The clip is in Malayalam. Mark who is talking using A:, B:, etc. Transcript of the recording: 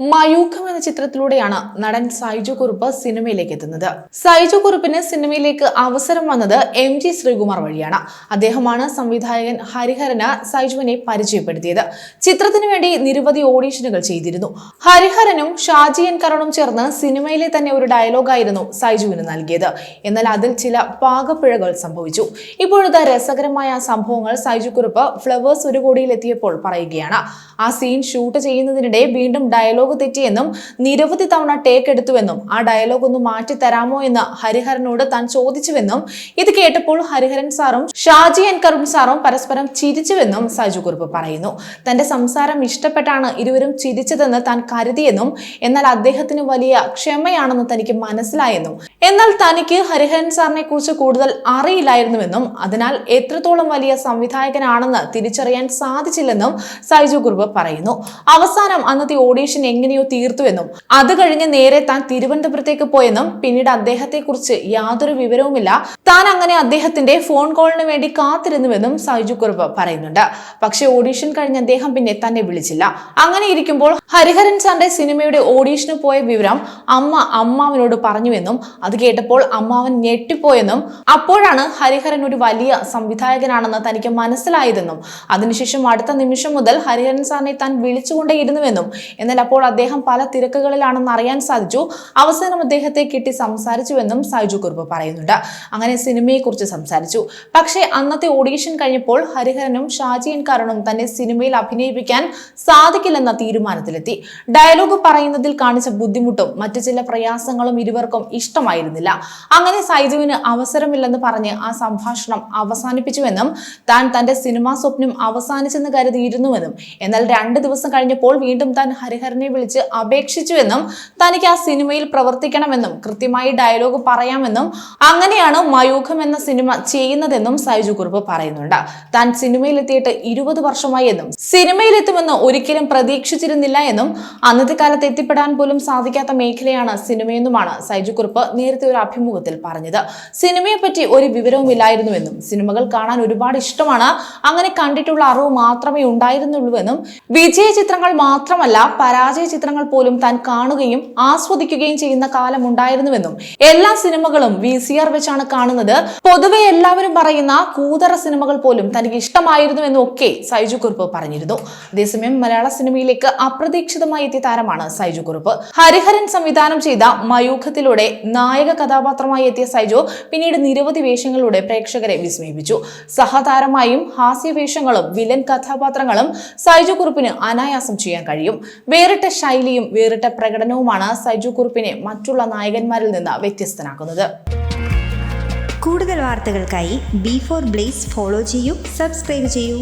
A: മയൂഖം എന്ന ചിത്രത്തിലൂടെയാണ് നടൻ സൈജു കുറുപ്പ് സിനിമയിലേക്ക് എത്തുന്നത്. സൈജു കുറുപ്പിന് സിനിമയിലേക്ക് അവസരം വന്നത് എം ജി ശ്രീകുമാർ വഴിയാണ്. അദ്ദേഹമാണ് സംവിധായകൻ ഹരിഹരന് സൈജുവിനെ പരിചയപ്പെടുത്തിയത്. ചിത്രത്തിനു വേണ്ടി നിരവധി ഓഡീഷനുകൾ ചെയ്തിരുന്നു. ഹരിഹരനും ഷാജി എൻ കരുണും ചേർന്ന് സിനിമയിലെ തന്നെ ഒരു ഡയലോഗായിരുന്നു സൈജുവിന് നൽകിയത്. എന്നാൽ അതിൽ ചില പാകപ്പിഴകൾ സംഭവിച്ചു. ഇപ്പോഴത്തെ രസകരമായ സംഭവങ്ങൾ സൈജു കുറുപ്പ് ഫ്ലവേഴ്സ് ഒരു കോടിയിൽ എത്തിയപ്പോൾ പറയുകയാണ്. ആ സീൻ ഷൂട്ട് ചെയ്യുന്നതിനിടെ വീണ്ടും ഡയലോഗ് തെറ്റിയെന്നും നിരവധി തവണ ടേക്ക് എടുത്തുവെന്നും ആ ഡയലോഗ് ഒന്ന് മാറ്റി തരാമോ എന്ന് ഹരിഹരനോട് താൻ ചോദിച്ചുവെന്നും ഇത് കേട്ടപ്പോൾ ഹരിഹരൻ സാറും ഷാജി എൻ സാറും പരസ്പരം ചിരിച്ചുവെന്നും സജു കുറുപ്പ് പറയുന്നു. തന്റെ സംസാരം ഇഷ്ടപ്പെട്ടാണ് ഇരുവരും ചിരിച്ചതെന്ന് താൻ കരുതിയെന്നും എന്നാൽ അദ്ദേഹത്തിന് വലിയ ക്ഷമയാണെന്ന് തനിക്ക് മനസ്സിലായെന്നും. എന്നാൽ തനിക്ക് ഹരിഹരൻ സാറിനെ കുറിച്ച് കൂടുതൽ അറിയില്ലായിരുന്നുവെന്നും അതിനാൽ എത്രത്തോളം വലിയ സംവിധായകനാണെന്ന് തിരിച്ചറിയാൻ സാധിച്ചില്ലെന്നും സൈജു കുറുപ്പ് പറയുന്നു. അവസാനം അന്നത്തെ ഓഡീഷൻ എങ്ങനെയോ തീർത്തുവെന്നും അത് കഴിഞ്ഞ് നേരെ താൻ തിരുവനന്തപുരത്തേക്ക് പോയെന്നും പിന്നീട് അദ്ദേഹത്തെ കുറിച്ച് യാതൊരു വിവരവുമില്ല. താൻ അങ്ങനെ അദ്ദേഹത്തിന്റെ ഫോൺ കോളിന് വേണ്ടി കാത്തിരുന്നുവെന്നും സൈജു കുറുപ്പ് പറയുന്നുണ്ട്. പക്ഷെ ഓഡീഷൻ കഴിഞ്ഞ് അദ്ദേഹം പിന്നെ തന്നെ വിളിച്ചില്ല. അങ്ങനെ ഇരിക്കുമ്പോൾ ഹരിഹരൻ സാറിന്റെ സിനിമയുടെ ഓഡീഷന് പോയ വിവരം അമ്മ അമ്മാവനോട് പറഞ്ഞുവെന്നും അത് കേട്ടപ്പോൾ അമ്മാവൻ ഞെട്ടിപ്പോയെന്നും അപ്പോഴാണ് ഹരിഹരൻ ഒരു വലിയ സംവിധായകനാണെന്ന് തനിക്ക് മനസ്സിലായതെന്നും. അതിനുശേഷം അടുത്ത നിമിഷം മുതൽ ഹരിഹരൻ സാറിനെ താൻ വിളിച്ചുകൊണ്ടേയിരുന്നുവെന്നും. എന്നാൽ അപ്പോൾ അദ്ദേഹം പല തിരക്കുകളിലാണെന്ന് അറിയാൻ സാധിച്ചു. അവസാനം അദ്ദേഹത്തെ കിട്ടി സംസാരിച്ചുവെന്നും സൈജു കുറുപ്പ് പറയുന്നുണ്ട്. അങ്ങനെ സിനിമയെക്കുറിച്ച് സംസാരിച്ചു. പക്ഷേ അന്നത്തെ ഓഡീഷൻ കഴിഞ്ഞപ്പോൾ ഹരിഹരനും ഷാജിയൻ കാരണും തന്നെ സിനിമയിൽ അഭിനയിപ്പിക്കാൻ സാധിക്കില്ലെന്ന തീരുമാനത്തിലെത്തി. ഡയലോഗ് പറയുന്നതിൽ കാണിച്ച ബുദ്ധിമുട്ടും മറ്റു ചില പ്രയാസങ്ങളും ഇരുവർക്കും ഇഷ്ടമായിരുന്നില്ല. അങ്ങനെ സൈജുവിന് അവസരമില്ലെന്ന് പറഞ്ഞ് ആ സംഭാഷണം അവസാനിപ്പിച്ചുവെന്നും താൻ തന്റെ സിനിമാ സ്വപ്നം അവസാനിച്ചെന്ന് കരുതിയിരുന്നുവെന്നും. എന്നാൽ രണ്ട് ദിവസം കഴിഞ്ഞപ്പോൾ വീണ്ടും താൻ ഹരിഹരനെ വിളിച്ച് അപേക്ഷിച്ചുവെന്നും തനിക്ക് ആ സിനിമയിൽ പ്രവർത്തിക്കണമെന്നും കൃത്യമായി ഡയലോഗ് പറയാമെന്നും അങ്ങനെയാണ് മയൂഖം എന്ന സിനിമ ചെയ്യുന്നതെന്നും സൈജു കുറുപ്പ് പറയുന്നുണ്ട്. താൻ സിനിമയിലെത്തിയിട്ട് ഇരുപത് വർഷമായി എന്നും സിനിമയിലെത്തുമെന്ന് ഒരിക്കലും പ്രതീക്ഷിച്ചിരുന്നില്ല എന്നും അന്നത്തെ കാലത്ത് എത്തിപ്പെടാൻ പോലും സാധിക്കാത്ത മേഖലയാണ് സിനിമയെന്നുമാണ് സൈജു കുറുപ്പ് നേരത്തെ ഒരു അഭിമുഖത്തിൽ പറഞ്ഞത്. സിനിമയെ പറ്റി ഒരു വിവരവുമില്ലായിരുന്നുവെന്നും സിനിമകൾ കാണാൻ ഒരുപാട് ഇഷ്ടമാണ് അങ്ങനെ കണ്ടിട്ടുള്ള അറിവ് മാത്രമേ ഉണ്ടായിരുന്നുള്ളൂവെന്നും വിജയ ചിത്രങ്ങൾ മാത്രമല്ല പരാജയ ചിത്രങ്ങൾ പോലും താൻ കാണുകയും ആസ്വദിക്കുകയും ചെയ്യുന്ന കാലം ഉണ്ടായിരുന്നുവെന്നും എല്ലാ സിനിമകളും വി സി ആർ വെച്ചാണ് കാണുന്നത്. പൊതുവെ എല്ലാവരും പറയുന്ന കൂതറ സിനിമകൾ പോലും തനിക്ക് ഇഷ്ടമായിരുന്നു എന്നും ഒക്കെ സൈജു കുറുപ്പ് പറഞ്ഞിരുന്നു. അതേസമയം മലയാള സിനിമയിലേക്ക് അപ്രതീക്ഷിതമായി എത്തിയ താരമാണ് സൈജു കുറുപ്പ്. ഹരിഹരൻ സംവിധാനം ചെയ്ത മയൂഖത്തിലൂടെ നായക കഥാപാത്രമായി എത്തിയ സൈജു പിന്നീട് നിരവധി വേഷങ്ങളിലൂടെ പ്രേക്ഷകരെ വിസ്മയിപ്പിച്ചു. സഹതാരമായും ഹാസ്യവേഷങ്ങളും വിലൻ കഥാപാത്രങ്ങളും സൈജു കുറുപ്പിന് അനായാസം ചെയ്യാൻ കഴിയും. വേറിട്ട ശൈലിയും വേറിട്ട പ്രകടനവുമാണ് സൈജു കുറുപ്പിനെ മറ്റുള്ള നായകന്മാരിൽ നിന്ന് വ്യത്യസ്തനാക്കുന്നത്.
B: കൂടുതൽ വാർത്തകൾക്കായി ബി ഫോർ ബ്ലേസ് ഫോളോ ചെയ്യൂ സബ്സ്ക്രൈബ് ചെയ്യൂ.